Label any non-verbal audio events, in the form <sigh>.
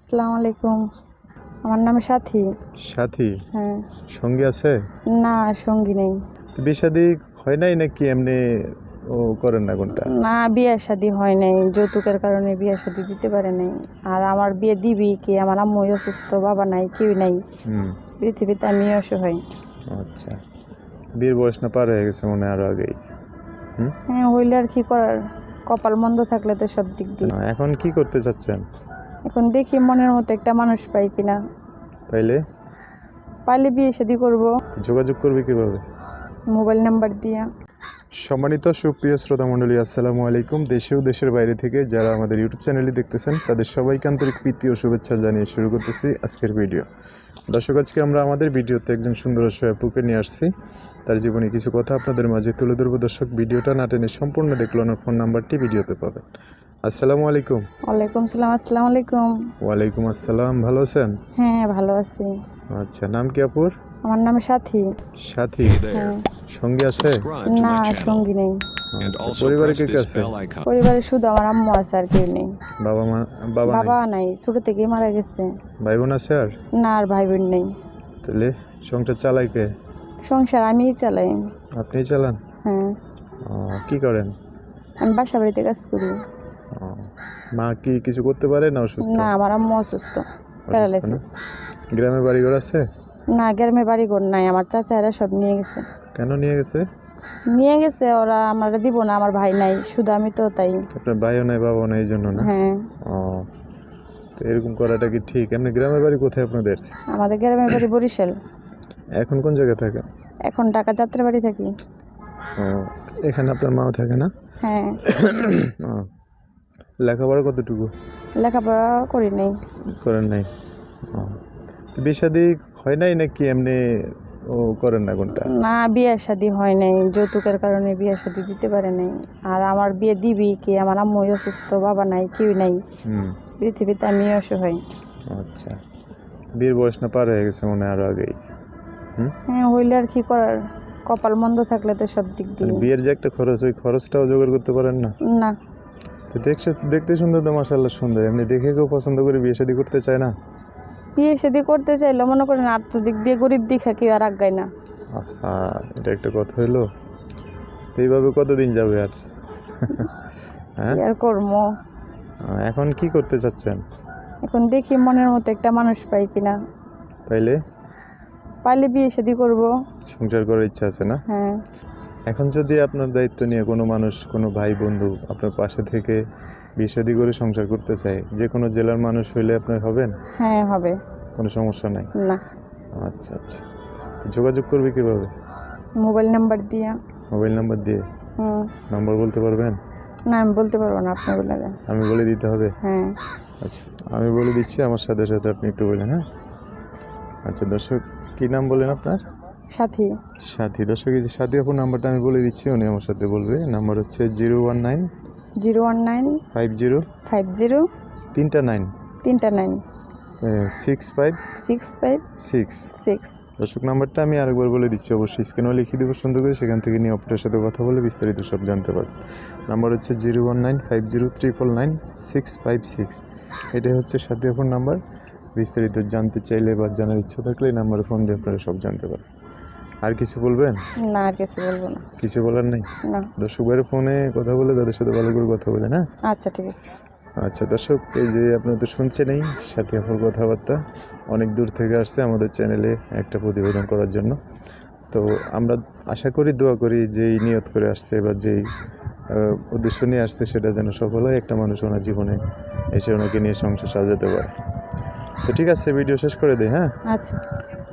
আসসালামু আলাইকুম। আমার নাম সাথী। সাথী? হ্যাঁ। সঙ্গী আছে? না সঙ্গী নেই। বিয়ে শাদী হয় নাই নাকি এমনি ও করেন না কোনটা? না বিয়ে শাদি হয় নাই। যৌতুকের কারণে বিয়ে শাদি দিতে পারে নাই। আর আমার বিয়ে দিবি কি? আমার আম্মু অসুস্থ বাবা নাই কেউ নাই। পৃথিবীতে আমি অসহায় আচ্ছা। বিয়ের বয়স না পার হয়ে গেছে মনে আরও আগেই। হ্যাঁ হইলে আর কি করার? কপাল মন্দ থাকলে তো সব দিক দিয়ে। এখন কি করতে চাচ্ছেন? এখন দেখি মনের মতো একটা মানুষ পাই কিনা। পাইলে? পাইলে বিয়ে শাদি করব। যোগাযোগ করবে কীভাবে? মোবাইল নাম্বার দিয়া। সম্মানিত সুপ্রিয় শ্রোতা মণ্ডলী আসসালামু আলাইকুম। দেশে ও দেশের বাইরে থেকে যারা আমাদের ইউটিউব চ্যানেলটি দেখতেছেন তাদের সবাইকে আন্তরিক প্রীতি ও শুভেচ্ছা জানিয়ে শুরু করতেছি আজকের ভিডিও দর্শক আজকে আমরা আমাদের ভিডিওতে একজন সুন্দর আপুকে নিয়ে আসছি। তার জীবনে কিছু কথা আপনাদের মাঝে তুলে ধরবো। দর্শক ভিডিওটা না টেনে সম্পূর্ণ দেখল ওনার ফোন নাম্বারটি ভিডিওতে পাবেন। আসসালামু আলাইকুম। ওয়ালাইকুম সালাম আসসালামু আলাইকুম। ওয়ালাইকুম আসসালাম ভালো আছেন? হ্যাঁ ভালো আছি। আচ্ছা নাম কি আপুর? আমার নাম সাথী। সাথী। হ্যাঁ। সঙ্গী আছে? না সঙ্গী নেই। আচ্ছা, পরিবারে কে কে আছে? পরিবারে শুধু আমার আম্মু আছে আর কেউ নেই। বাবা মা বাবা বাবা নাই? ছোট থেকেই মারা গেছে। ভাই বোন আছে আর? না আর ভাই বোন নেই। তাহলে সংসার চালাই কে? সংসার আমিই চালাই। আপনিই চালান? হ্যাঁ। ও, কি করেন? আমি বাসা বাড়িতে কাজ করি। ও, মা কি কিছু করতে পারে না অসুস্থ? না আমার আম্মু অসুস্থ প্যারালাইসিস গ্রামে বাড়িঘর আছে? না গ্রামে বাড়ি ঘর নাই আমার চাচারা সব নিয়ে গেছে। কেন নিয়ে গেছে? নিয়ে গেছে ওরা আমার দিব না আমার ভাই নাই শুধু আমি তো তাই। আপনার ভাইও নাই বাবাও নাই এই জন্য না? হ্যাঁ। ও তো এরকম করাটা কি ঠিক? এমনি গ্রামের বাড়ি কোথায় আপনাদের? আমাদের গ্রামের বাড়ি বরিশাল। এখন কোন জায়গায় থাকেন এখন ঢাকা যাত্রা বাড়ি থাকি। ও এখানে আপনার মাও থাকে না? হ্যাঁ। <coughs> ও, লেখাপড়া কতটুকু? লেখাপড়া করি নাই। করেন নাই? ও তো বিয়ে শাদী হয় নাই নাকি এমনি করেন না কোনটা? না বিয়ে শাদি হয় নাই। যৌতুকের কারণে বিয়ে শাদি দিতে পারে নাই। আর আমার বিয়ে দিবি কি? আমার আম্মু অসুস্থ বাবা নাই কেউ নাই। পৃথিবীতে আমি অসহায় আচ্ছা। বিয়ের বয়স না পার হয়ে গেছে মনে আরও আগেই। হ্যাঁ হইলে আর কি করার? কপাল মন্দ থাকলে তো সব দিক দিয়ে। বিয়ের যে একটা খরচ ওই খরচটাও জোগাড় করতে পারেন না? না। তো দেখছে দেখতে সুন্দর তো মাসাল্লাহ সুন্দর। এমনি দেখে কেউ পছন্দ করে বিয়ে শাদী করতে চায় না? বিয়ে শাদি করতে চাইলে মনে করেন আর্থিক দিয়ে গরিব দিকে কেউ আর আগায় না। এটা একটা কথা হইল? তো এইভাবে কতদিন যাবে আর? হ্যাঁ? আর কর্ম এখন কি করতে চাচ্ছেন? এখন দেখি মনের মতো একটা মানুষ পাই কিনা। তাইলে পাইলে বিয়ে শাদি করব। সংসার করার ইচ্ছা আছে না? হ্যাঁ। এখন যদি আপনার দায়িত্ব নিয়ে কোনো মানুষ কোনো ভাই বন্ধু আপনার পাশে থেকে বিয়ে করে সংসার করতে চাই যে কোনো জেলার মানুষ হইলে আপনার হবেন? হ্যাঁ হবে। কোনো সমস্যা নাই? না। আচ্ছা আচ্ছা। তো যোগাযোগ করবে কীভাবে? মোবাইল নাম্বার দিয়া। মোবাইল নাম্বার দিয়ে? হুম। নাম্বার বলতে পারবেন? না আমি বলতে পারব না আপনি বলে দেন। আমি বলে দিতে হবে? হ্যাঁ। আচ্ছা আমি বলে দিচ্ছি আমার সাথে সাথে আপনি একটু বলেন হ্যাঁ? আচ্ছা দর্শক কী নাম বলেন আপনার? সাথী। সাথী। দর্শক এই যে সাথী আপুর নাম্বারটা আমি বলে দিচ্ছি উনি আমার সাথে বলবে। নাম্বার হচ্ছে zero one nine zero one nine five zero five zero তিনটা নাইন তিনটা nine six five six five six six দর্শক নাম্বারটা আমি আরেকবার বলে দিচ্ছি অবশ্যই স্ক্রিনেও লিখে দেবো সুন্দর করে সেখান থেকে নিয়ে অপরের সাথে কথা বলে বিস্তারিত সব জানতে পারবেন নাম্বার হচ্ছে zero one nine five zero triple nine six five six এটাই হচ্ছে সাথী আপুর নাম্বার। বিস্তারিত জানতে চাইলে বা জানার ইচ্ছা থাকলে এই নাম্বারে ফোন দিয়ে আপনারা সব জানতে পারেন আর কিছু বলবেন? না আর কিছু বলব না। কিছু বলার নেই? না। দর্শক ভাইয়ের ফোনে কথা বলে তাদের সাথে ভালো করে কথা বলে না? আচ্ছা ঠিক আছে। আচ্ছা দর্শক এই যে আপনারা তো শুনছেনই সাথী আপুর কথাবার্তা অনেক দূর থেকে আসছে আমাদের চ্যানেলে একটা প্রতিবেদন করার জন্য। তো আমরা আশা করি দোয়া করি যেই নিয়ত করে আসছে বা যেই উদ্দেশ্য নিয়ে আসছে সেটা যেন সফল হয় একটা মানুষ ওনার জীবনে এসে ওনাকে নিয়ে সংসার সাজাতে পারে। তো ঠিক আছে ভিডিও শেষ করে দেয় হ্যাঁ? আচ্ছা।